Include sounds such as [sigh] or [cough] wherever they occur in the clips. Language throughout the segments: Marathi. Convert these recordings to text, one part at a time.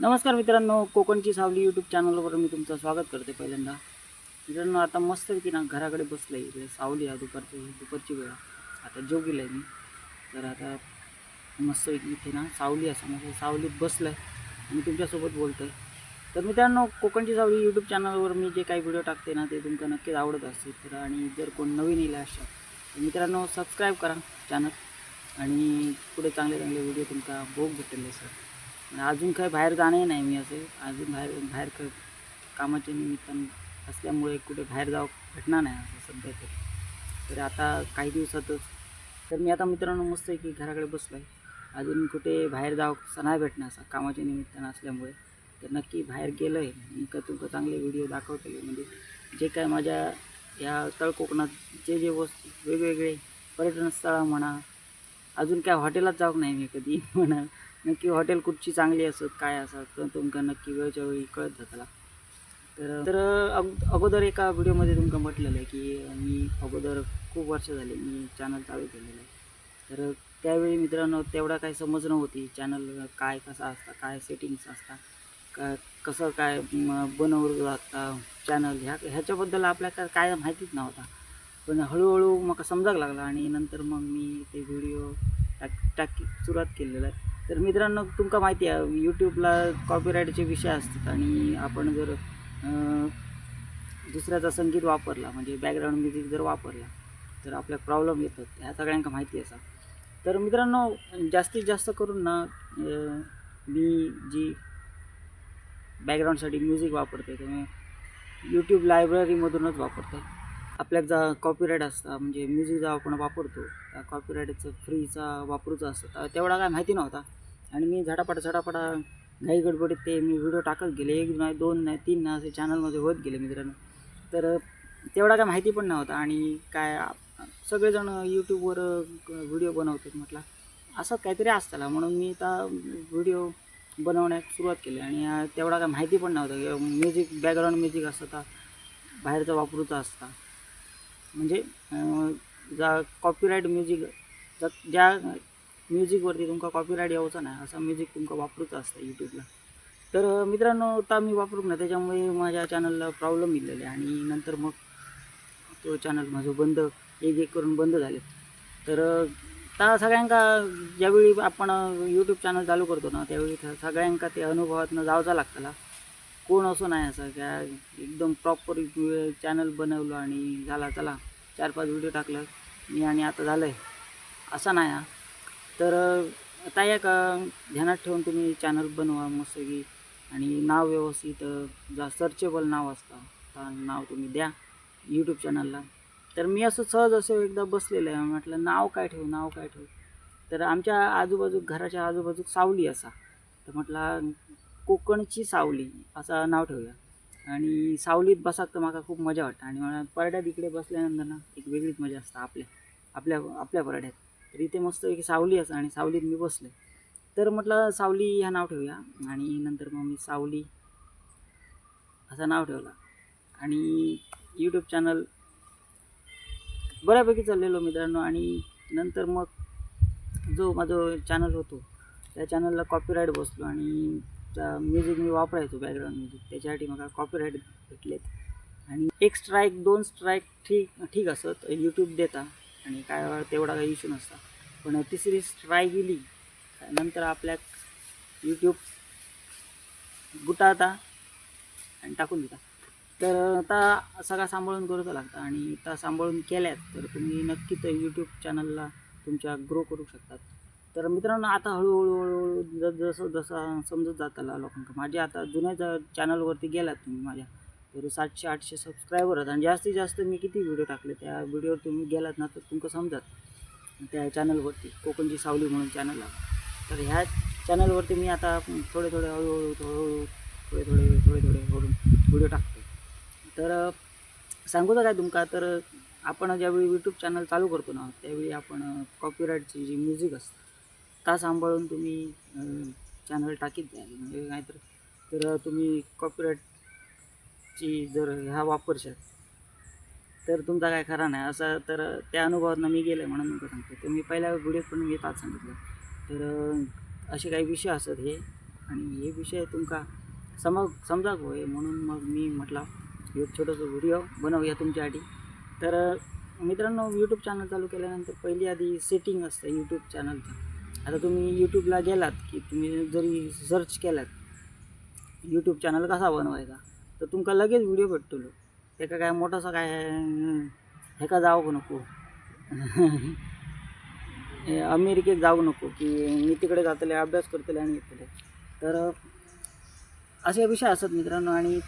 नमस्कार मित्रांनो कोकणची सावली यूट्यूब चॅनलवर मी तुमचं स्वागत करते पहिल्यांदा. मित्रांनो आता मस्त की ना घराकडे बसलं आहे इकडे सावली आहे दुपारची दुपारची वेळा. आता जेवलेलं आहे मी. तर आता मस्त इथे ना सावली असं म्हणजे सावलीत बसलं आहे मी तुमच्यासोबत बोलतो आहे तर मित्रांनो कोकणची सावली यूट्यूब चॅनलवर मी जे काही व्हिडिओ टाकते ना ते तुमका नक्कीच आवडत असतील तर आणि जर कोण नवीन येईल अशा तर मित्रांनो सबस्क्राईब करा चॅनल आणि पुढे चांगले चांगले व्हिडिओ तुमचा भोग भेटेल सर आणि अजून काय बाहेर जाणंही नाही मी असे. अजून बाहेर बाहेर क कामाच्या निमित्तानं असल्यामुळे कुठे बाहेर जावं भेटणार नाही असं सध्या तरी. तर आता काही दिवसातच तर मी आता मित्रांनो मस्त आहे की घराकडे बसलो आहे अजून कुठे बाहेर जावं असं नाही भेटणार असं कामाच्या निमित्तानं असल्यामुळे. तर नक्की बाहेर गेलो आहे मी का तुमचं चांगले व्हिडिओ दाखवतो म्हणजे जे काय माझ्या या तळकोकणात जे जे वस्तू वेगवेगळे पर्यटन स्थळं म्हणा अजून काय हॉटेलात जाऊ नाही मी कधी [laughs] म्हणा. नक्की हॉटेल कुठची चांगली असत काय असत तर तुमका नक्की वेळच्या वेळी कळत जाताला. तर तर अग अगोदर एका व्हिडिओमध्ये तुमका म्हटलेलं आहे की मी अगोदर खूप वर्ष झाले मी चॅनल चालू केलेलं आहे. तर त्यावेळी मित्रांनो तेवढा काही समज नव्हती चॅनल काय कसा असता काय सेटिंग्स असतात का कसं काय बनवलं जातं चॅनल ह्या ह्याच्याबद्दल आपल्याला काय माहितीच नव्हता. पण हळूहळू मग समजायला लागला आणि नंतर मग मी ते व्हिडिओ टाक टाकी सुरुवात केलेलं आहे. तर मित्रांनो तुमका माहिती आहे यूट्यूबला कॉपीराईटचे विषय असतात आणि आपण जर दुसऱ्याचा संगीत वापरला म्हणजे बॅकग्राऊंड म्युझिक जर वापरला तर आपल्या प्रॉब्लेम येतात. ह्या सगळ्यांका माहिती असा. तर मित्रांनो जास्तीत जास्त करून ना मी जी बॅकग्राऊंडसाठी म्युझिक वापरते ते मी यूट्यूब लायब्ररीमधूनच वापरतो आपल्यात जा कॉपीराईट असता म्हणजे म्युझिक जा आपण वापरतो त्या कॉपीराईटचं फ्रीचा वापरूचा असतं. तेवढा काय माहिती नव्हता. आणि मी झटापट झटापटा घाई गडबडीत ते मी व्हिडिओ टाकत गेले. एक नाही दोन नाही तीन ना असे चॅनलमध्ये होत गेले मित्रांनो. तर तेवढा काय माहिती पण नव्हता. आणि काय सगळेजण यूट्यूबवर व्हिडिओ बनवतात म्हटलं. असं काहीतरी असताला. म्हणून मी आता व्हिडिओ बनवण्यास सुरुवात केली. आणि तेवढा काय माहिती पण नव्हतं. म्युझिक बॅकग्राऊंड म्युझिक असतं का बाहेरचा वापरूचा असता. म्हणजे जा कॉपीराईट म्युझिक ज्या म्युझिकवरती तुमका कॉपीराईट यावचा नाही असं म्युझिक तुमका वापरूचा असतं यूट्यूबला तर मित्रांनो आता मी वापरू ना त्याच्यामुळे माझ्या चॅनलला प्रॉब्लेम येलेले आणि नंतर मग तो चॅनल माझं बंद एक एक करून बंद झाले. तर त्या सगळ्यांका ज्यावेळी आपण यूट्यूब चॅनल चालू करतो ना त्यावेळी त्या सगळ्यांका ते अनुभवातनं जावचा लागतला. कोण असं नाही असं का एकदम प्रॉपर चॅनल बनवलं आणि झाला चला चार पाच व्हिडिओ टाकलं. मी आणि आता झालं आहे असा नाही हा. तर आता या का ध्यानात ठेवून तुम्ही चॅनल बनवा मस्त की आणि नाव व्यवस्थित जा सर्चेबल नाव असतं. नाव तुम्ही द्या यूट्यूब चॅनलला तर मी असं सहज असं एकदा बसलेलं आहे. म्हटलं नाव काय ठेवू नाव काय ठेवू? तर आमच्या आजूबाजू घराच्या आजूबाजू सावली असा. तर म्हटला कोकणची सावली. असं नाव ठेवूया आणि सावलीत बसाक तर म्हाका खूप मजा वाटतं. आणि मला परड्यात इकडे बसल्यानंतर ना एक वेगळीच मजा असतं आपल्या आपल्या आपल्या परड्यात. तर इथे मस्त एक सावली असं आणि सावलीत मी बसले तर म्हटलं सावली ह्या नाव ठेवूया. आणि नंतर मग मी सावली असं नाव ठेवलं. आणि यूट्यूब चॅनल बऱ्यापैकी चाललेलो मित्रांनो. आणि नंतर मग जो माझं चॅनल होतो त्या चॅनलला कॉपीराईट बसलो. आणि म्युझिक मी वापरायचो बॅकग्राऊंड म्युझिक त्याच्यासाठी मला कॉपीराईट भेटलेत. आणि एक स्ट्राईक दोन स्ट्राईक ठीक ठीक असत. यूट्यूब देता आणि काय तेवढा काही इश्यू नसता. पण तिसरी स्ट्राईक गेली नंतर आपल्या यूट्यूब गुटाता आणि टाकून देता. तर आता सगळा सांभाळून करूचा लागतं. आणि आता सांभाळून केल्यात तर तुम्ही नक्कीच यूट्यूब चॅनलला तुमच्या ग्रो करू शकतात. तर मित्रांनो आता हळूहळू हळूहळू ज- जसं जसं समजत जाताला लोकांना. माझे आता जुन्या चॅनलवरती गेलात तुम्ही माझ्या तर सातशे आठशे सबस्क्रायबर आहेत. आणि जास्तीत जास्त मी किती व्हिडिओ टाकले त्या व्हिडिओवर तुम्ही गेलात ना तर तुमचं समजात. त्या चॅनलवरती कोकणची सावली म्हणून चॅनल आहे. तर ह्या चॅनलवरती मी आता थोडे थोडे हळूहळू हळूहळू थोडे थोडे थोडे थोडे करून व्हिडिओ टाकतो. तर सांगू काय तुमका? तर आपण ज्यावेळी यूट्यूब चॅनल चालू करतो ना त्यावेळी आपण कॉपीराईटची जी म्युझिक असतं ता सांभाळून तुम्ही चॅनल टाकीत द्याल म्हणजे नाहीतर तर तुम्ही कॉपीराईटची जर ह्या वापरशाल तर तुमचा काय खरा नाही. असा तर त्या अनुभवातनं मी गेलं म्हणून तुमचं सांगतो तर मी पहिल्या व्हिडिओत पण मी ताच सांगितलं. तर असे काही विषय असतात हे. आणि हे विषय तुमका सम समजाक होय म्हणून मग मी म्हटला एक छोटंसं व्हिडिओ बनवूया तुमच्यासाठी. तर मित्रांनो यूट्यूब चॅनल चालू केल्यानंतर पहिली आधी सेटिंग असतं यूट्यूब चॅनलचं आता तुम्ही यूट्यूबला गेलात की तुम्ही जरी सर्च केलात यूट्यूब चॅनल कसा बनवायचा? तर तुमका लगेच व्हिडिओ भेटतो त्याका काय मोठासा काय ह्याका जाऊ नको. [laughs] हे अमेरिकेत जाऊ नको की मी तिकडे जातले अभ्यास करतले आणि येतले. तर असे विषय असतात मित्रांनो आणि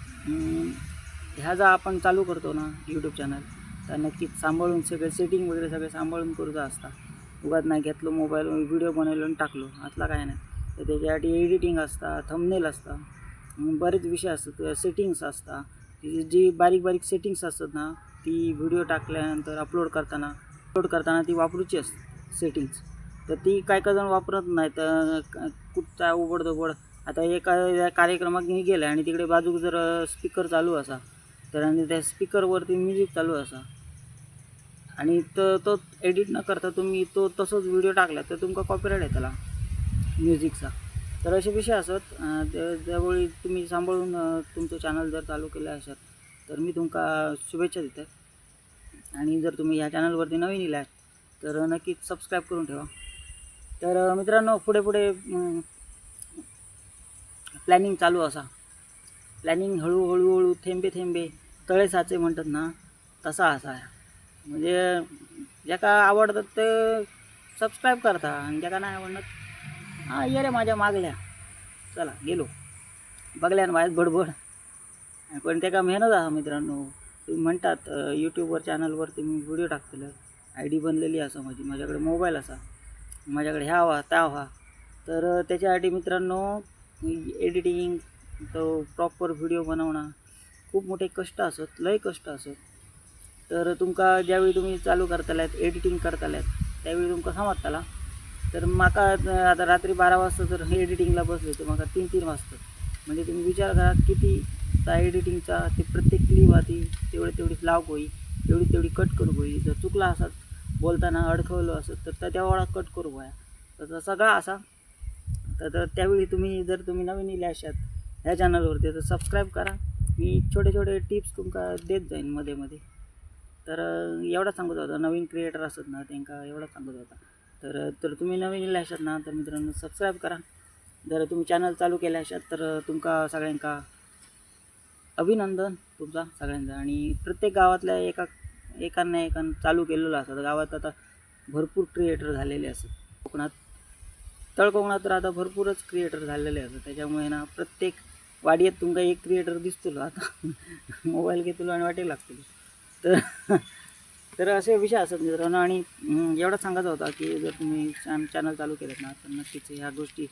ह्या जर आपण चालू करतो ना यूट्यूब चॅनल तर नक्कीच सांभाळून सगळे सेटिंग वगैरे सगळे सांभाळून करूचा असता. उगाच नाही घेतलो मोबाईल व्हिडिओ बनवलो आणि टाकलो. असला काय नाही. तर त्याच्यासाठी एडिटिंग असता थंबनेल असता बरेच विषय असतात. सेटिंग्स असतात जी बारीक बारीक सेटिंग्स असतात ना ती व्हिडिओ टाकल्यानंतर अपलोड करताना अपलोड करताना ती वापरूची असते सेटिंग्स तर ती काय काय जण वापरत नाही. तर कुठचा उघड उघड आता एका या कार्यक्रमात मी गेलं आणि तिकडे बाजूक जर स्पीकर चालू असा तर आणि त्या स्पीकरवरती म्युझिक चालू असा आणि तो तो एडिट न करता तुम्ही तो तसंच व्हिडिओ टाकला तर तुमका कॉपीराईट येतला म्युझिकचा तर असे विषय असत. त्यावेळी तुम्ही सांभाळून तुमचं चॅनल जर चालू केलं असत तर मी तुमका शुभेच्छा देते. आणि जर तुम्ही या चॅनलवरती नवीन इला तर नक्कीच सबस्क्राईब करून ठेवा. तर मित्रांनो पुढे पुढे प्लॅनिंग चालू असा. प्लॅनिंग हळूहळू हळू थेंबे थेंबे तळे साचे म्हणतात ना तसा असा आहे. म्हणजे ज्याका आवडतात ते सबस्क्राईब करता आणि ज्याका नाही आवडत हां ये रे माझ्या मागल्या. चला गेलो. बघल्या माझ्यात बडबड. पण त्याका मेहनत आहा मित्रांनो. तुम्ही म्हणतात यूट्यूबवर चॅनलवरती मी व्हिडिओ टाकतले आय डी बनलेली असा माझी माझ्याकडे मोबाईल असा. माझ्याकडे ह्या व्हा त्या व्हा. तर त्याच्यासाठी मित्रांनो एडिटिंग तो प्रॉपर व्हिडिओ बनवणं खूप मोठे कष्ट असत लय कष्ट असत. तर तुमका ज्यावेळी तुम्ही चालू करताल्यात एडिटिंग करताल्यात त्यावेळी तुमका समजताला. तर माका आता रात्री बारा वाजता जर हे एडिटिंगला बसले तर माका तीन तीन वाजता. म्हणजे तुम्ही विचार करा किती त्या एडिटिंगचा ते प्रत्येक क्लिप आधी तेवढी तेवढी लाव होई तेवढी तेवढी कट करू होई. जर चुकला असत बोलताना अडखवलं असत तर त्या तेवढा कट करू गोया तर सगळा असा. तर तर त्यावेळी तुम्ही जर तुम्ही नवीन इले असात ह्या चॅनलवरती तर सबस्क्राईब करा. मी छोटे छोटे टिप्स तुमका देत जाईन मध्ये मध्ये. तर एवढा सांगत होता. नवीन क्रिएटर असत ना त्यांना एवढा सांगत होता. तर तर तुम्ही नवीन इले असात ना तर मित्रांनो सबस्क्राईब करा. जर तुम्ही चॅनल चालू केले असात तर तुमका सगळ्यांका अभिनंदन तुमचा सगळ्यांचा. आणि प्रत्येक गावातल्या एका एकांना एकान चालू केलेलं असतं. गावात आता भरपूर क्रिएटर झालेले असतात. कोकणात तळ कोकणात तर आता भरपूरच क्रिएटर झालेले असतात. त्याच्यामुळे ना प्रत्येक वाडीत तुमका एक क्रिएटर दिसतो आता. [laughs] मोबाईल घेतलो आणि वाटेल लागतो तर तर असे विषय असतात मित्रांनो. आणि अं, एवढाच सांगायचा होता की जर तुम्ही चॅन चॅनल चालू केलं ना तर नक्कीच ह्या गोष्टी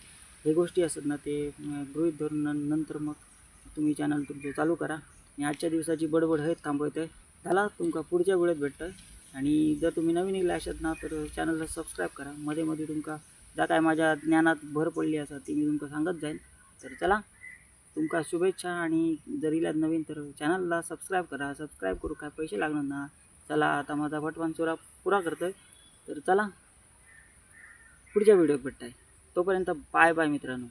हे गोष्टी असतात ना ते गृहित गृहीत धरून नंतर मग तुम्ही चॅनल तुमचं चालू करा. आणि आजच्या दिवसाची बडबड हे थांबवत आहे त्याला तुमका पुढच्या वेळेत भेटतं आणि जर तुम्ही नवीन इला असात ना तर चॅनलला सबस्क्राईब करा. मध्ये मध्ये तुमका ज्या काय माझ्या ज्ञानात भर पडली असा ती मी तुमका सांगत जाईन. तर चला तुमका शुभेच्छा आणि जर इलाज नवीन तर चॅनलला सबस्क्राईब करा. सबस्क्राईब करू काय पैसे लागणार ना? चला आता माझा भटवान चोरा पुरा करतोय. तर चला पुढच्या व्हिडिओत भेटताय. तोपर्यंत बाय बाय मित्रांनो.